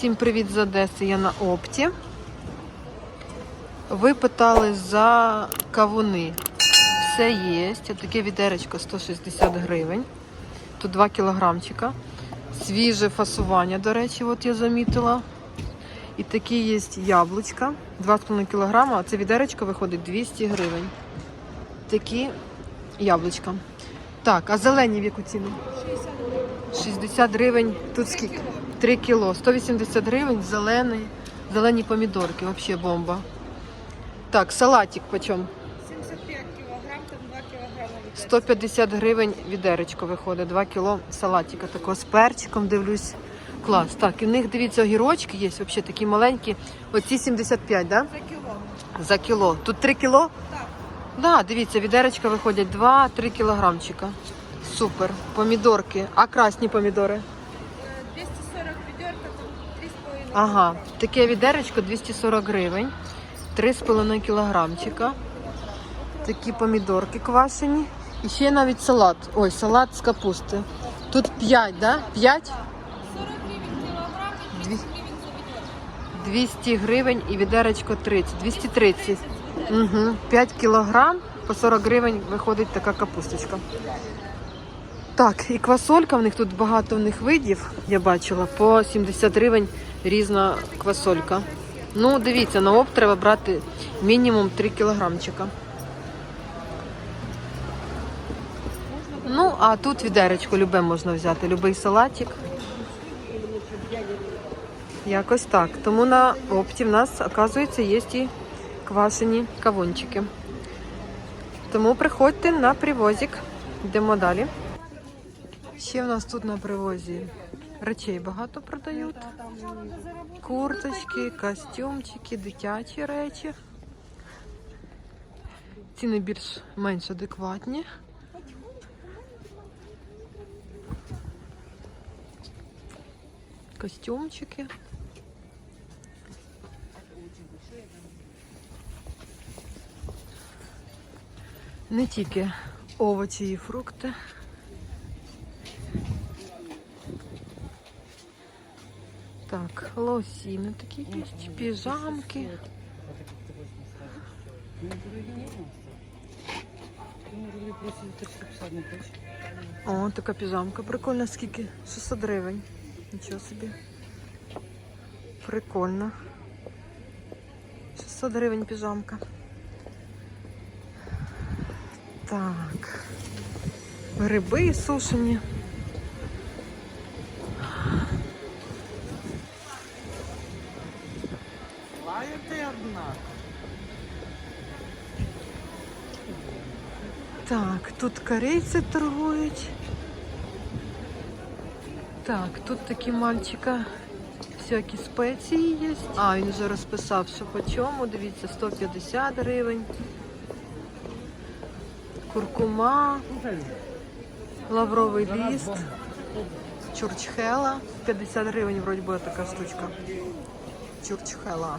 Всім привіт з Одеси, я на опті. Ви питали за кавуни. Все є. Таке відеречко 160 гривень. Тут 2 кілограмчика. Свіже фасування, до речі, от я замітила. І такі є яблучка. 2,5 кілограма, а це відеречко виходить 200 гривень. Такі яблучка. Так, а зелені в яку ціну? 60 гривень. Тут скільки? 3 кіло. 180 гривень, зелений, зелені помідорки, взагалі бомба. Так, салатик почем? 75 кілограм, там 2 кілограми 150 гривень відеречко виходить, 2 кіло салатика такого з перчиком, дивлюсь. Клас. Так, і в них, дивіться, огірочки є, взагалі такі маленькі. Оці 75, да? За кіло. За кіло. Тут 3 кіло? Так. Да, дивіться, відеречка виходять 2-3 кілограмчика. Супер. Помідорки. А красні помідори? Е, 240 відерка, там 3,5 Ага, таке відеречко 240 гривень, 3,5 кілограмчика. Такі помідорки квашені. І ще навіть салат. Ой, салат з капусти. Тут 5, да? 5? 40 гривень кілограм і 30 гривень за відерка. 200 гривень і відеречко 30. 230. Угу. 5 кілограм по 40 гривень виходить така капусточка. Так, і квасолька, в них тут багато в них видів, я бачила, по 70 гривень різна квасолька. Ну, дивіться, на опт треба брати мінімум 3 кілограмчика. Ну, а тут відеречко любе можна взяти, любий салатик. Якось так. Тому на опті в нас, оказується, є і квашені кавунчики. Тому приходьте на привозик. Йдемо далі. Ще в нас тут на привозі речей багато продають. Курточки, костюмчики, дитячі речі. Ціни більш менш адекватні. Костюмчики. Не тільки овочі і фрукти. Так, лосіни такі є, піжамки. О, така піжамка. Прикольна, скільки? 600 гривень. Нічого собі. Прикольно. 600 гривень піжамка. Так. Гриби сушені. Лаяти одна. Так, тут корейці торгують. Так, тут такі мальчика всякі спеції є. А, він вже розписав, що по чому. Дивіться, 150 гривень. Куркума, лавровий ліст, чурчхела. 50 гривень, вроді би, така штучка. Чурчхела.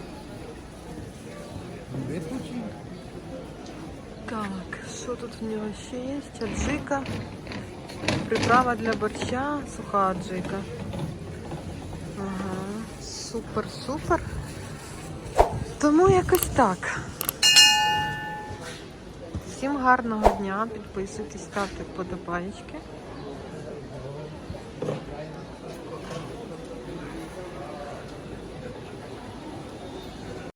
Так, що тут в нього ще є? Аджика. Приправа для борща, суха аджика. Ага, супер, супер. Тому якось так. Всім гарного дня, підписуйтесь, ставте вподобайки.